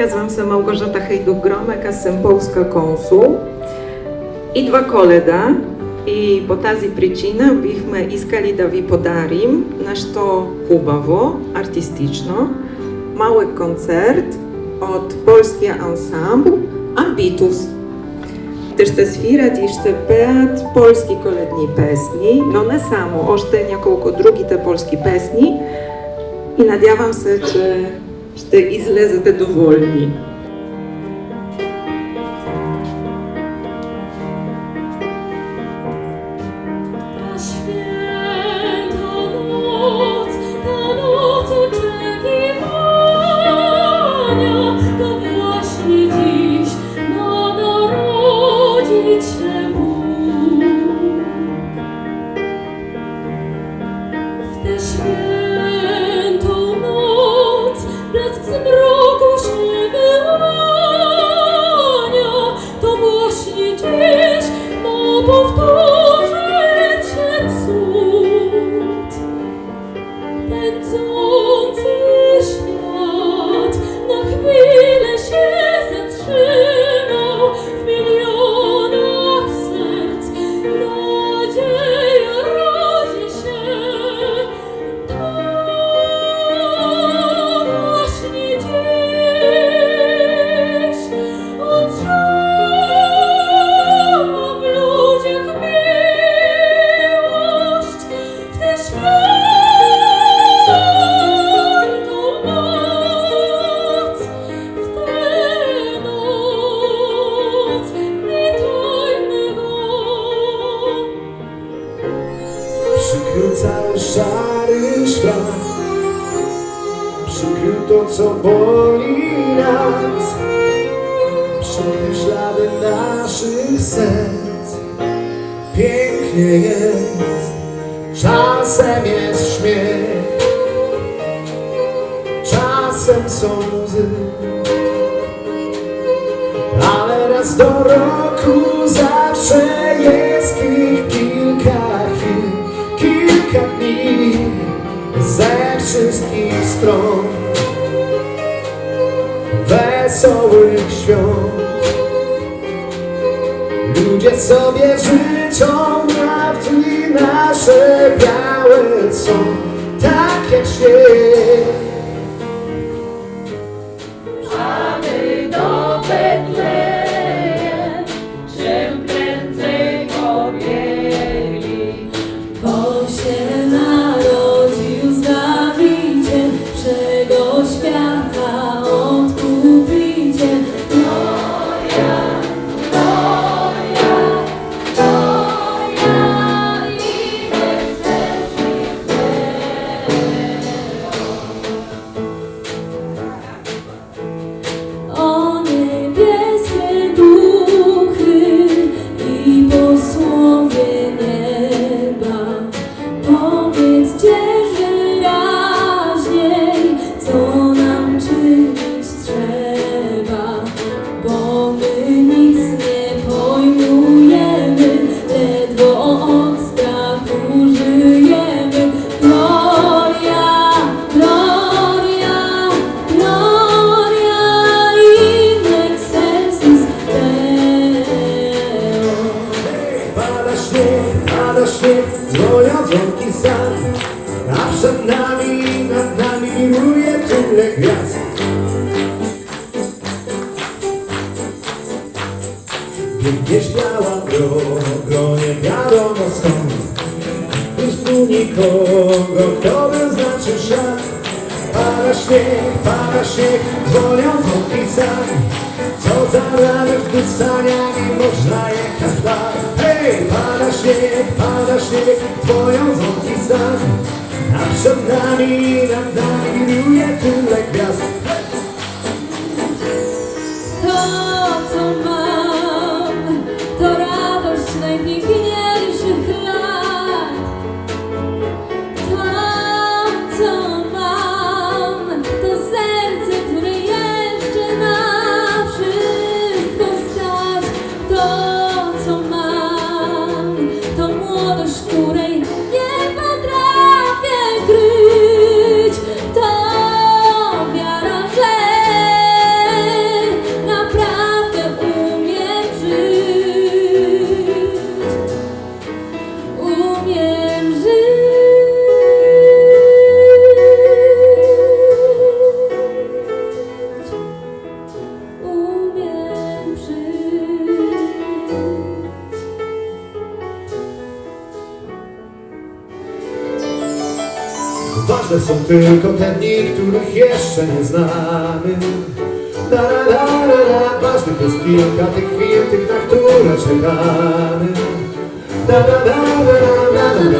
Nazywam się Małgorzata Hejduk-Gromek, jestem polska konsul i dwa kolega. I po tazi przyczyny byśmy iskali da vi podarim nešto hubawo, artystyczno, mały koncert od polskiego ansambl Ambitus. Też te sfirat i te peat polski koledni pesni, no nie samo, oszte niekoliko drugi te polski pesni i nadiawam się, że излезете доволни. Ta święta noc, ta noc oczekiwania, to właśnie dziś ma narodzić się Bóg. W tę świętą Oh świat. Przykrył to, co boli nas. Przykrył ślady naszych serc Pięknie jest. Czasem jest śmiech. Czasem są łzy. Ale raz do roku zawsze stron wesołych świąt. Ludzie sobie życzą na w dni nasze białe są, tak jak śnieg. Biegnie śmiała drogo, nie wiadomo skąd. Już tu nikogo, kto wyznaczy szlak Pada śnieg, pada śnieg, dzwonią dzwonki sam Co za radość, gdy saniami można jechać lat Hej, pada śnieg, pada śnieg, dzwonią dzwonki sam A przed nami nad nami wiruje tyle gwiazd To, Ważne są tylko te dni, których jeszcze nie znamy da, da, da, da, Ważnych jest kilka tych chwil, tych na które czekamy da, da, da, da, da, da, da.